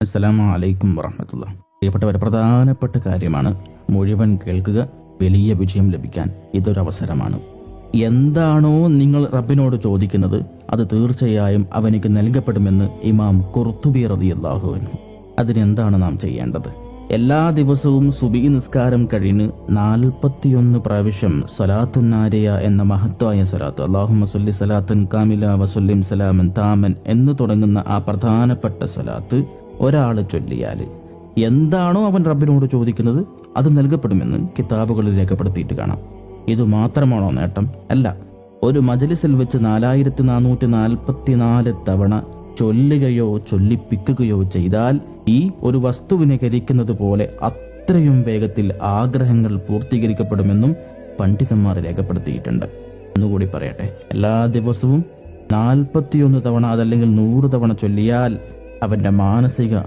അസ്സലാമു അലൈക്കും വറഹമത്തുള്ള പ്രിയപ്പെട്ടവരെ പ്രധാനപ്പെട്ട കാര്യമാണ് മുഴുവൻ കേൾക്കുക വലിയ വിജയം ലഭിക്കാൻ ഇതൊരു അവസരമാണ്. എന്താണോ നിങ്ങൾ റബ്ബിനോട് ചോദിക്കുന്നത് അത് തീർച്ചയായും അവനിക്ക് നൽകപ്പെടുമെന്ന് ഇമാം കുർത്തുബി റതിയല്ലാഹുവിനു അതിനെന്താണ് നാം ചെയ്യേണ്ടത്? എല്ലാ ദിവസവും സുബി നിസ്കാരം കഴിഞ്ഞ് നാൽപ്പത്തിയൊന്ന് പ്രാവശ്യം സലാത്തുന്നാരിയ എന്ന മഹത്വായ സലാത്ത് അള്ളാഹുമ്മ സല്ലി സലാത്തൻ കാമില വസുല്ലിം സലാമൻ താമൻ എന്ന് തുടങ്ങുന്ന ആ പ്രധാനപ്പെട്ട സലാത്ത് ഒരാൾ ചൊല്ലിയാൽ എന്താണോ അവൻ റബ്ബിനോട് ചോദിക്കുന്നത് അത് നൽകപ്പെടുമെന്ന് കിതാബുകളിൽ രേഖപ്പെടുത്തിയിട്ട് കാണാം. ഇത് മാത്രമാണോ നേട്ടം? അല്ല. ഒരു മജലിസിൽ വെച്ച് നാലായിരത്തി നാനൂറ്റി നാൽപ്പത്തിനാല് തവണ ചൊല്ലുകയോ ചൊല്ലിപ്പിക്കുകയോ ചെയ്താൽ ഈ ഒരു വസ്തുവിനെ കരിക്കുന്നത് പോലെ അത്രയും വേഗത്തിൽ ആഗ്രഹങ്ങൾ പൂർത്തീകരിക്കപ്പെടുമെന്നും പണ്ഡിതന്മാർ രേഖപ്പെടുത്തിയിട്ടുണ്ട്. ഒന്നുകൂടി പറയട്ടെ. എല്ലാ ദിവസവും നാൽപ്പത്തിയൊന്ന് തവണ അതല്ലെങ്കിൽ നൂറ് തവണ ചൊല്ലിയാൽ അവന്റെ മാനസിക